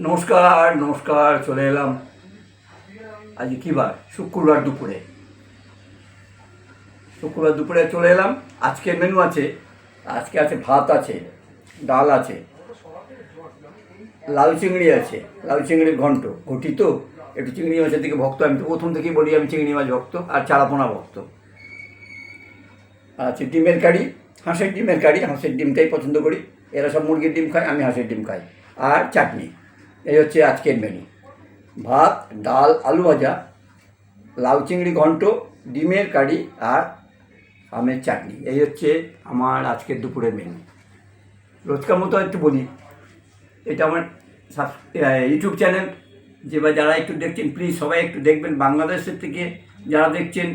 নমস্কার নমস্কার, চলে এলাম। আজ কী বার? শুক্রবার দুপুরে। শুক্রবার দুপুরে চলে এলাম। আজকে মেনু আছে। আজকে আছে ভাত আছে, ডাল আছে, লাল চিংড়ি আছে, লাল চিংড়ির ঘন্ট। ঘটি তো? একটু চিংড়ি মাছের দিকে ভক্ত। আমি তো প্রথম থেকেই বলি, আমি চিংড়ি মাছ ভক্ত আর চারাপোনা ভক্ত। আছে ডিমের কারি, হাঁসের ডিমের কারি। হাঁসের ডিমটাই পছন্দ করি। এরা সব মুরগির ডিম খায়, আমি হাঁসের ডিম খাই। আর চাটনি। এই হচ্ছে আজকের মেনু ভাত, ডাল, আলু ভাজা, লাউ চিংড়ি ঘন্ট, ডিমের কারি আর আমের চাটনি। এই হচ্ছে আমার আজকের দুপুরের মেনু রোজকার মতো একটু বলি, এটা আমার ইউটিউব চ্যানেল। যে বা যারা একটু দেখছেন প্লিজ সবাই একটু দেখবেন। বাংলাদেশের থেকে যারা দেখছেন,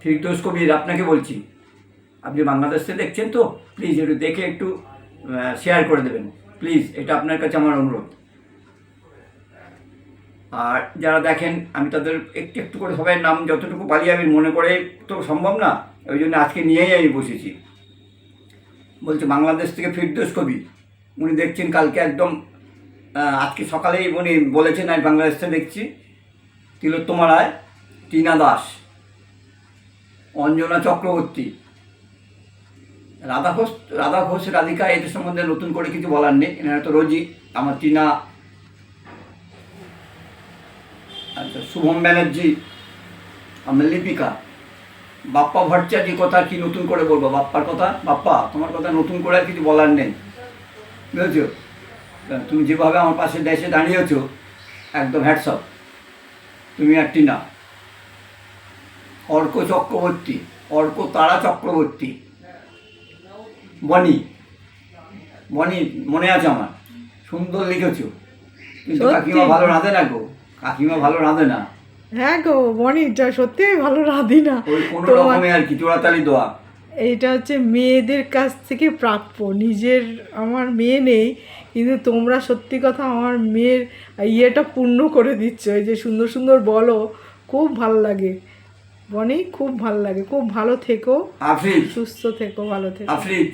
ফিরদোস কবির আপনাকে বলছি। আপনি বাংলাদেশ দেখছেন তো প্লিজ একটু দেখে একটু শেয়ার করে দেবেন। প্লিজ এটা আপনার কাছে আমার অনুরোধ। আর যারা দেখেন, আমি তাদের একটু একটু করে সবাই নাম যতটুকু পারি আমি মনে করে তো সম্ভব না, ওই জন্য আজকে নিয়েই আমি বসেছি। বলছে, বাংলাদেশ থেকে ফিরদোস কবি। উনি দেখছেন কালকে একদম আজকে সকালেই উনি বলেছেন, আমি বাংলাদেশ থেকে দেখছি তিলোত্তমা রায় টিনা দাস, অঞ্জনা চক্রবর্তী, রাধা ঘোষ রাধা ঘোষ, রাধিকা, এদের সম্বন্ধে নতুন করে কিছু বলার নেই, এনারা তো রোজই, আমার টিনা আচ্ছা শুভম ব্যানার্জি আমার লিপিকা। বাপ্পা ভট্টাচার্য কথা কি নতুন করে বলব? বাপ্পার কথা? বাপ্পা তোমার কথা নতুন করে আর কিছু বলার নেই। বুঝেছ? তুমি যেভাবে আমার পাশে দেশে দাঁড়িয়েছো একদম হ্যাটসঅপ তুমি আর টিনা অর্ক চক্রবর্তী অর্ক তারা চক্রবর্তী। বনি বনি মনে আছে আমার। সুন্দর লিখেছ। কিন্তু কাকিমা ভালো রাঁধে না গো। কাকিমা ভালো রাঁধে না। হ্যাঁ গো বনিটা সত্যি আমি ভালো রাঁধি না। ওই কোনো রকমে আর কি চোরাতালি দোয়া। এইটা হচ্ছে মেয়েদের কাছ থেকে প্রাপ্য নিজের আমার মেয়ে নেই কিন্তু তোমরা সত্যি কথা আমার মেয়ের ইয়েটা পূর্ণ করে দিচ্ছ। এই যে সুন্দর সুন্দর বলো খুব ভালো লাগে। বনি খুব ভালো লাগে। খুব ভালো থেকো সুস্থ থেকো ভালো থেকো। আফরিদ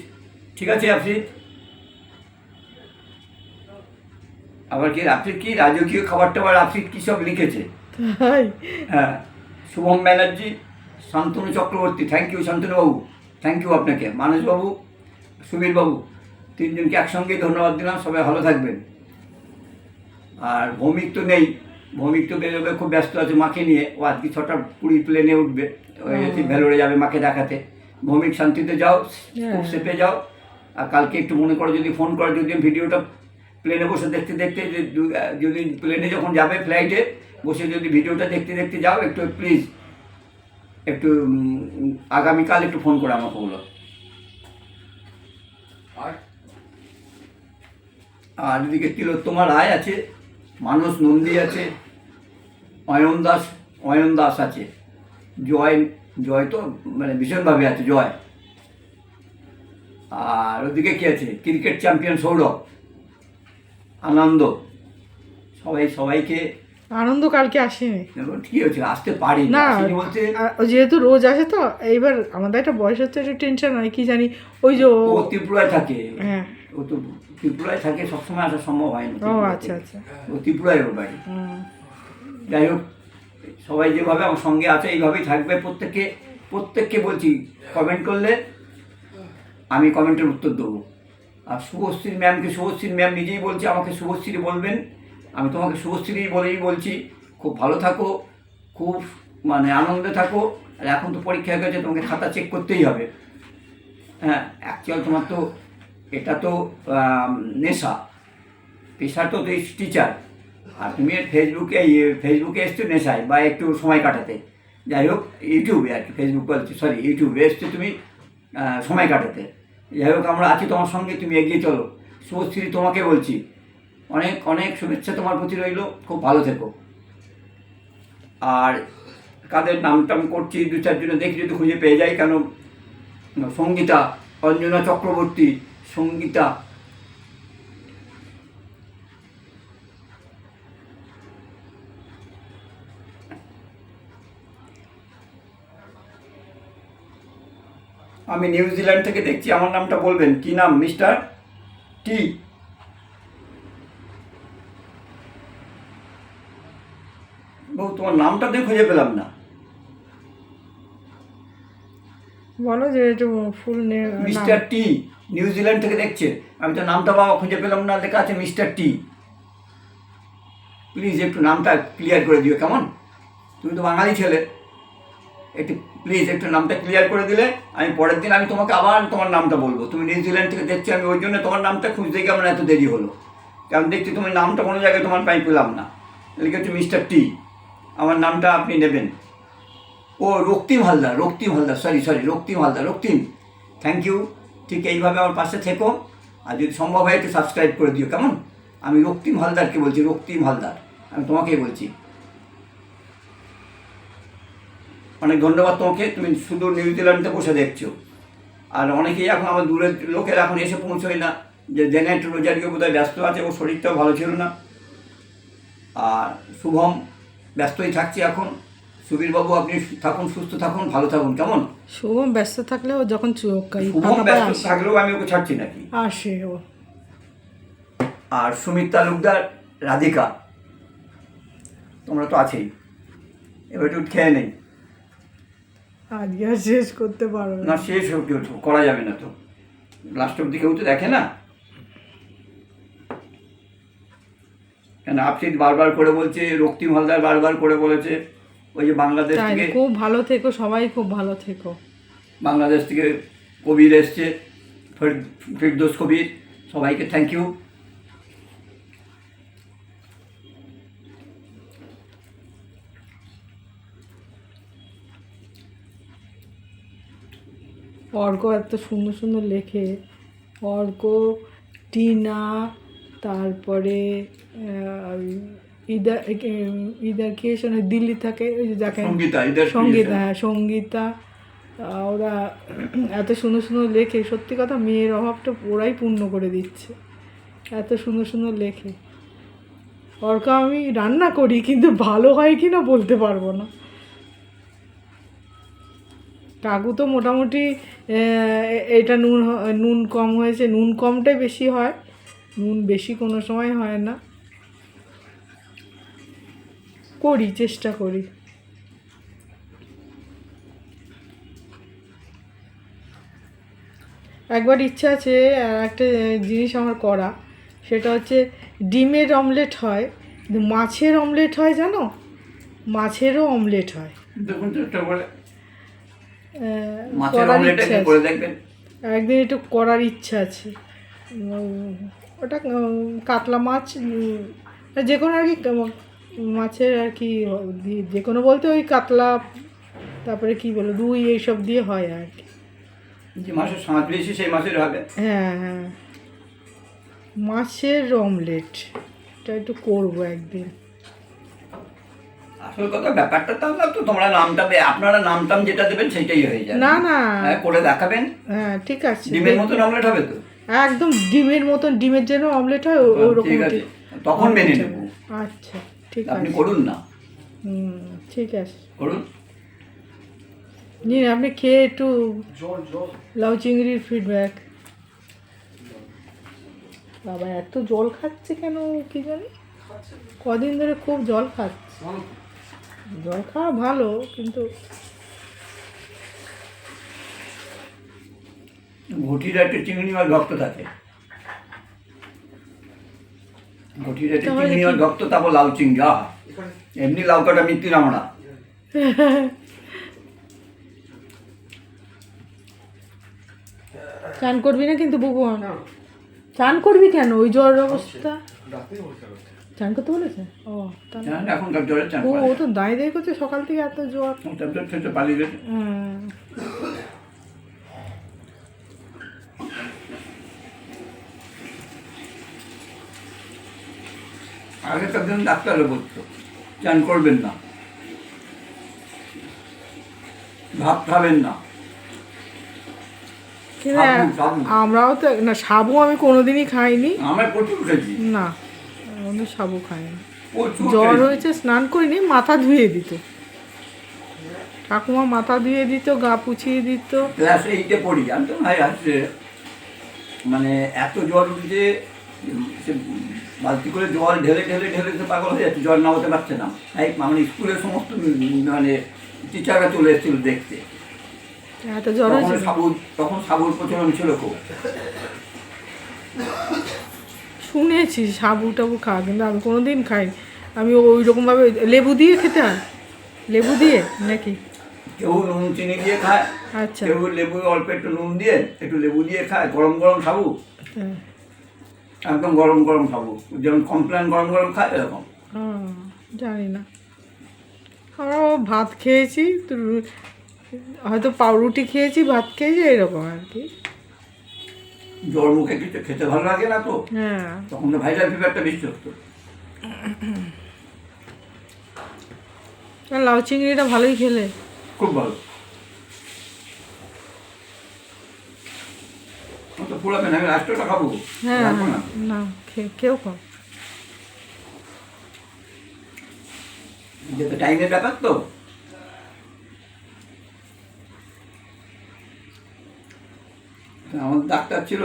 ঠিক আছে আফরিদ? আবার কি আফরিদ কি রাজকীয় খাবার টাবার আফরিদ কি সব লিখেছে? হ্যাঁ শুভম ব্যানার্জি শান্তনু চক্রবর্তী থ্যাংক ইউ শান্তনুবাবু থ্যাংক ইউ আপনাকে। মানসবাবু সুবীরবাবু তিনজনকে একসঙ্গেই ধন্যবাদ দিলাম সবাই ভালো থাকবেন। আর ভৌমিক তো নেই ভৌমিক তো বেরোবে খুব ব্যস্ত আছে মাকে নিয়ে। ও আজকে ছটা কুড়ি প্লেনে উঠবে ওই ভেলোরে যাবে মাকে দেখাতে। ভৌমিক শান্তিতে যাও খুব হ্যাঁ। সেপে যাও। আর কালকে একটু মনে করো যদি ফোন করো যদি ভিডিওটা প্লেনে বসে দেখতে দেখতে যদি প্লেনে যখন যাবে ফ্লাইটে বসে যদি ভিডিওটা দেখতে দেখতে যাও একটু প্লিজ একটু আগামীকাল একটু ফোন করে আমাকে বলো আর? এদিকে তিলোত্তমা রায় আছে মানস নন্দী আছে অয়ন দাস অয়ন দাস আছে। জয় জয় তো মানে ভীষণভাবে আছে জয়। আর ওদিকে কি আছে? Cricket champion Sourav. আনন্দ। সবাই সবাইকে আনন্দ কালকে আসেনি। ঠিক আছে আসতে পারি না যেহেতু রোজ আসে তো এইবার আমাদের একটা বয়স হচ্ছে একটু টেনশন হয় কি জানি ওই যে ও- ত্রিপুরায় থাকে। হ্যাঁ। ও তো ত্রিপুরায় থাকে সবসময় আসা সম্ভব হয় না ও আচ্ছা আচ্ছা। ও ত্রিপুরায় ওর বাড়ি। যাই হোক সবাই যেভাবে আমার সঙ্গে আছে এইভাবেই থাকবে। প্রত্যেককে প্রত্যেককে বলছি কমেন্ট করলে আমি কমেন্টের উত্তর দেবো। আর শুভশ্রী ম্যামকে শুভশ্রী ম্যাম নিজেই বলছে আমাকে শুভশ্রী বলবেন। আমি তোমাকে শুভশ্রী বলেই বলছি খুব ভালো থাকো খুব মানে আনন্দে থাকো। আর এখন তো পরীক্ষা হয়ে গেছে তোমাকে খাতা চেক করতেই হবে। হ্যাঁ অ্যাকচুয়াল তোমার তো এটা তো নেশা। পেশা তো টিচার আর তুমি ফেসবুকে ইয়ে, ফেসবুকে এসছো নেশায় বা একটু সময় কাটাতে। যাই হোক ইউটিউবে আর কি ফেসবুক বলছি সরি ইউটিউবে এসছো তুমি সময় কাটাতে। যাই হোক আমরা আছি তোমার সঙ্গে, তুমি এগিয়ে চলো। শুভশ্রী, তোমাকে বলছি, অনেক অনেক শুভেচ্ছা তোমার প্রতি রইল, খুব ভালো থেকো। আর কাদের নাম টাম করছি, দু চারজনে দেখি যদি খুঁজে পেয়ে যাই, কেন সঙ্গীতা, অঞ্জনা চক্রবর্তী, সঙ্গীতা আমি নিউজিল্যান্ড থেকে দেখছি আমার নামটা বলবেন। কি নাম মিস্টার? টি। বাবু তোমার নামটা তো খুঁজে পেলাম না। বলো যে একটু ফুল মিস্টার টি নিউজিল্যান্ড থেকে দেখছে। আমি তো নামটা বাবা খুঁজে পেলাম না লেখা আছে মিস্টার টি। প্লিজ একটু নামটা ক্লিয়ার করে দিও কেমন? তুমি তো বাঙালি ছেলে। একটু প্লিজ একটু নামটা ক্লিয়ার করে দিলে, আমি পরের দিন আমি তোমাকে আবার তোমার নামটা বলব। তুমি নিউজিল্যান্ড থেকে দেখছি আমি ওই জন্য তোমার নামটা খুঁজতে গিয়ে আমার এত দেরি হলো। কারণ দেখছি তুমি নামটা কোনো জায়গায় তোমার পাই পেলাম না। লিখেছে মিস্টার টি আমার নামটা আপনি নেবেন। ও, Raktim Haldar Raktim Haldar sorry sorry Raktim Haldar, Raktim. Thank you ঠিক এইভাবে আমার পাশে থেকো। আর যদি সম্ভব হয় একটু সাবস্ক্রাইব করে দিও, কেমন? আমি রক্তিম হালদারকে বলছি, রক্তিম হালদার। আমি তোমাকেই বলছি। অনেক ধন্যবাদ তোমাকে তুমি শুধু নিউজিল্যান্ডে বসে দেখছ। আর অনেকেই এখন আমার দূরের লোকের এখন এসে পৌঁছয় না যে জেনেট রোজারিও বোধহয় ব্যস্ত আছে ওর শরীরটাও ভালো ছিল না। আর শুভম ব্যস্তই থাকছি এখন। সুবীরবাবু আপনি থাকুন সুস্থ থাকুন ভালো থাকুন কেমন? শুভম ব্যস্ত থাকলেও যখন চোখ শুভম ব্যস্ত থাকলেও আমি ওকে ছাড়ছি নাকি? আসে ও। আর সুমিত তালুকদার রাধিকা তোমরা তো আছেই। এবার একটু খেয়ে নেই। আজকে আর শেষ করতে পারো না। শেষ হোক করা যাবে না তো। লাস্ট অব্দি কেউ তো দেখে না? কেন আপসিত বারবার করে বলছে রক্তিম হালদার বারবার করে বলেছে ওই যে বাংলাদেশ থেকে খুব ভালো থেকো সবাই খুব ভালো থেকো। বাংলাদেশ থেকে কবির এসছে ফের- ফিরদোস কবির সবাইকে থ্যাংক ইউ অর্ক এত সুন্দর সুন্দর লেখে। অর্ক টিনা তারপরে ইদার ইদার কি শোনে দিল্লি থাকে ওই যে যাকে সঙ্গীতা হ্যাঁ সঙ্গীতা। ওরা এত সুন্দর সুন্দর লেখে সত্যি কথা মেয়ের অভাবটা ওরাই পূর্ণ করে দিচ্ছে। এত সুন্দর সুন্দর লেখে। অর্ক আমি রান্না করি কিন্তু ভালো হয় কি না বলতে পারব না। কাকু তো মোটামুটি এটা নুন নুন কম হয়েছে। নুন কমটাই বেশি হয়। নুন বেশি কোনো সময় হয় না। করি, চেষ্টা করি। একবার ইচ্ছা আছে একটা জিনিস আমার করা। সেটা হচ্ছে, ডিমের অমলেট হয়। মাছের অমলেট হয়, জানো? মাছেরও অমলেট হয় দেখুন চেষ্টা করে আহ, মাছের করার ইচ্ছা আছে। করে দেখবেন। একদিন একটু করার ইচ্ছা আছে। ওটা কাতলা মাছ যে কোনো আর কি মাছের আর কি যে কোনো বলতে ওই কাতলা তারপরে কি বলো রুই এইসব দিয়ে হয় আর কি। যে সাঁত বেশি সেই মাসের হবে। হ্যাঁ হ্যাঁ। মাছের অমলেট এটা একটু করব একদিন। আসল কথা ব্যাপারটা তো আমরা তো তোমরা নামটা বে- আপনারা নামটাম যেটা দেবেন সেটাই হয়ে যাবে। না না। হ্যাঁ, করে দেখাবেন। হ্যাঁ ঠিক আছে। ডিমের মতন অমলেট হবে তো? একদম ডিমের মতন ডিমের যেন অমলেট হয় ওরকম ঠিক আছে। তখন মেনে নেব। আচ্ছা ঠিক আপনি আছে। করুন না। হুম ঠিক আছে। করুন। নিন আপনি খেয়ে একটু লাউ চিংড়ির ফিডব্যাক বাবা এত জল খাচ্ছে কেন কি জানি? কদিন ধরে খুব জল খাচ্ছে। জল খাওয়া ভালো কিন্তু ঘটির একটা চিংড়ি মাছ ভক্ত থাকে। ঘটির একটা চিংড়ি মাছ ভক্ত তারপর লাউ চিংড়ি আহা! এমনি লাউ কাটা মৃত্যুর আমরা চান করবি না কিন্তু বুবু চান করবি কেন? ওই জ্বর অবস্থা। চান করতে বলেছে? ও এখনকার চান ও ও তো দাঁড়িয়ে দাঁড়িয়ে করছে সকাল থেকে এত ছোট পালিয়ে গেছে। হুম। আগেকার দিন ডাক্তারও বলতো চান করবেন না। ভাত খাবেন না। আমরাও তো না সাবু আমি কোনোদিনই খাইনি। আমরা প্রচুর খেয়েছি। না। আমি সাবু প্রচুর জ্বর হয়েছে স্নান করিনি মাথা ধুয়ে দিত। ঠাকুমা মাথা ধুয়ে দিত গা পুছিয়ে দিত। ক্লাস এইটে পড়ি জানতো? ভাই আসছে। মানে এত জ্বর উঠেছে সে বালতি করে জল ঢেলে ঢেলে ঢেলে সে পাগল হয়ে যাচ্ছে জল নামাতে পারছে না। তাই মানে স্কুলের সমস্ত মানে টিচাররা চলে এসেছিল দেখতে। এত জ্বর তখন সাবুর তখন সাবুর প্রচলন ছিল খুব। শুনেছি সাবু টাবু খাওয়া কিন্তু আমি কোনো দিন খাই আমি ওই রকমভাবে লেবু দিয়ে খেতে হয়? লেবু দিয়ে নাকি? কেউ নুন চিনি দিয়ে খায়। আচ্ছা। কেউ লেবু অল্প একটু নুন দিয়ে একটু লেবু দিয়ে খায়। গরম গরম সাবু। হ্যাঁ। একদম গরম গরম সাবু। যেমন কমপ্লেন গরম গরম খায় এরকম। জানি না। আমরাও ভাত খেয়েছি তো হয়তো পাউরুটি খেয়েছি ভাত খেয়েছি এরকম আর কি। জ্বর মুখে কিছু খেতে ভালো লাগে না তো? হ্যাঁ। তখন তো ভাইরাল ফিভারটা বেশি হতো। লাউ চিংড়িটা ভালোই খেলে। খুব ভালো। তো না আমি খাব। হ্যাঁ না? না কেউ খাও। যেতে টাইমের ব্যাপার তো। আমার ডাক্তার ছিল,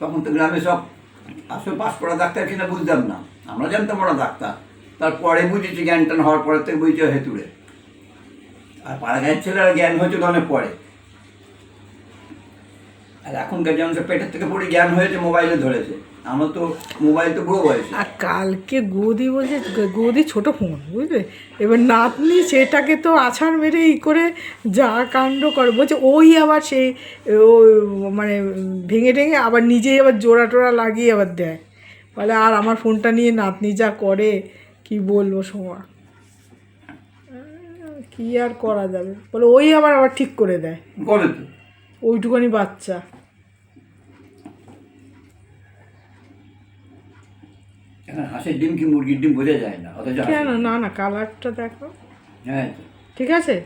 তখন তো গ্রামে সব আসলে পাস করা ডাক্তার কিনা বুঝতাম না। আমরা জানতাম ওরা ডাক্তার। তারপরে বুঝেছি জ্ঞান টান হওয়ার পরে থেকে বুঝেছি হেতুরে আর পাড়া গায়ের ছেলেরা জ্ঞান হয়েছে অনেক পরে। আর এখনকার যেমন পেটের থেকে পড়ে জ্ঞান হয়েছে, মোবাইলে ধরেছে। আমার তো মোবাইল তো বুড়ো বয়সে। আর কালকে গৌদি বলছে গৌদি ছোট ফোন বুঝলে? এবার নাতনি সেটাকে তো আছাড় মেরে ই করে যা কাণ্ড করে। বলছে ওই আবার সেই ও মানে ভেঙে টেঙে আবার নিজেই আবার জোড়া টোড়া লাগিয়ে আবার দেয়। বলে আর আমার ফোনটা নিয়ে নাতনি যা করে কি বলব সময় কি আর করা যাবে? বলে ওই আবার আবার ঠিক করে দেয়। করে তো ওইটুখানি বাচ্চা। এখন হাঁসের ডিম কি মুরগির ডিম বোঝা যায় না? অথচ কেন? না না কালারটা দেখো। হ্যাঁ। ঠিক আছে?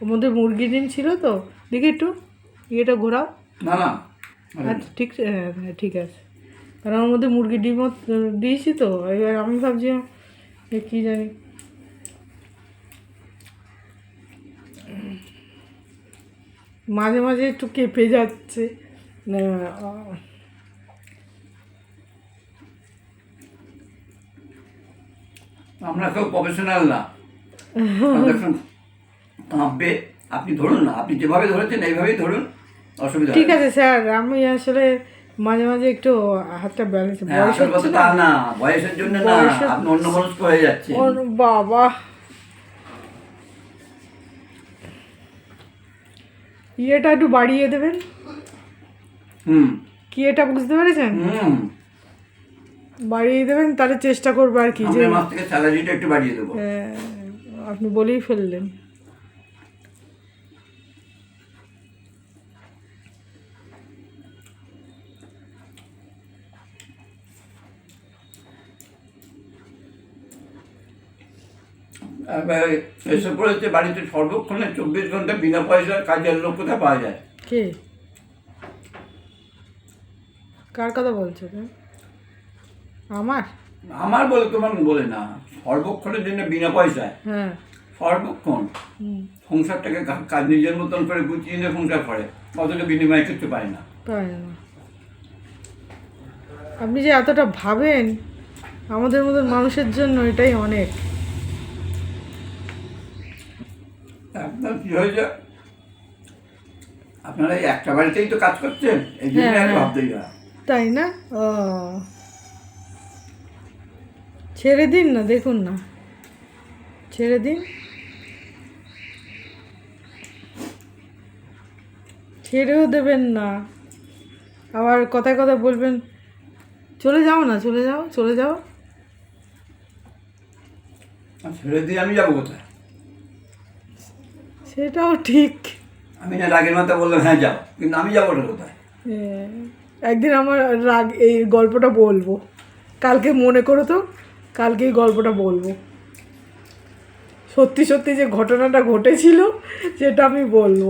ওর মধ্যে মুরগি ডিম ছিল তো। দেখি একটু। ইয়েটা ঘোরাও। না না। আচ্ছা ঠিক হ্যাঁ হ্যাঁ ঠিক আছে। কারণ ওর মধ্যে মুরগি ডিমও দিয়েছি তো। এবার আমি ভাবছি কী জানি। মাঝে মাঝে একটু কেঁপে যাচ্ছে। আমরা কেউ প্রফেশনাল না। কাঁপবে। আপনি ধরুন না আপনি যেভাবে ধরেছেন এইভাবেই ধরুন অসুবিধা ঠিক আছে স্যার আমি আসলে মাঝে মাঝে একটু হাতটা ব্যালেন্স বয়স হচ্ছে না না বয়সের জন্য না আপনি অন্য মনস্ক হয়ে যাচ্ছে বাবা। ইয়েটা একটু বাড়িয়ে দেবেন? হুম। কি এটা বুঝতে পেরেছেন? হুম। বাড়িয়ে দেবেন তাহলে চেষ্টা করব আর কি যে মাস থেকে স্যালারিটা একটু বাড়িয়ে দেবো। হ্যাঁ, আপনি বলেই ফেললেন। এসে পড়েছে বাড়িতে সর্বক্ষণে চব্বিশ ঘণ্টা বিনা পয়সার কাজের লোক কোথায় পাওয়া যায়? কে? কার কথা বলছো তুমি? আমার? আমার বলে তোমার বলে না। সর্বক্ষণের জন্য বিনা পয়সায়। হ্যাঁ। সর্বক্ষণ। সংসারটাকে কাজ নিজের মতন করে গুছিয়ে নিয়ে সংসার করে। অথচ বিনিময়ে না। পারে না। আপনি যে এতটা ভাবেন আমাদের মতন মানুষের জন্য এটাই অনেক। আপনার কি হয়েছে? আপনারা এই একটা বাড়িতেই তো কাজ করছেন এই জন্য হ্যাঁ, হ্যাঁ। ভাবতেই হয় তাই না? ও। ছেড়ে দিন না দেখুন না। ছেড়ে দিন। ছেড়েও দেবেন না। আবার কথায় কথা বলবেন চলে যাও না চলে যাও চলে যাও। ছেড়ে দিয়ে আমি যাব কোথায়? সেটাও ঠিক। আমি না রাগের মাথা বললাম হ্যাঁ যাও। কিন্তু আমি যাব ওটা কোথায়? হ্যাঁ, একদিন আমার রাগ এই গল্পটা বলব। কালকে মনে করো তো কালকে এই গল্পটা বলব। সত্যি সত্যি যে ঘটনাটা ঘটেছিল সেটা আমি বলব।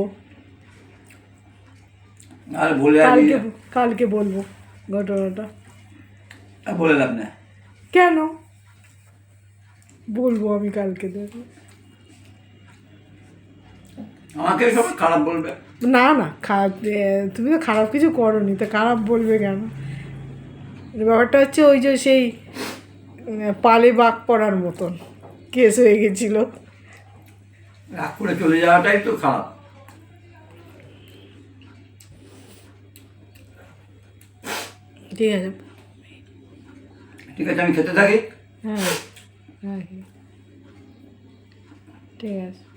আর বলে কালকে কালকে বলব ঘটনাটা। বলে লাভ না। কেন? বলব আমি কালকে দেখো আমাকে সব খারাপ বলবে। না না খারাপ তুমি তো খারাপ কিছু করো নি তো খারাপ বলবে কেন? ব্যাপারটা হচ্ছে ওই যে সেই পালে বাঘ পড়ার মতন। কেস হয়ে গেছিল। রাগ করে চলে যাওয়াটাই তো খারাপ। ঠিক আছে। ঠিক আছে আমি খেতে থাকি। হ্যাঁ হ্যাঁ ঠিক আছে।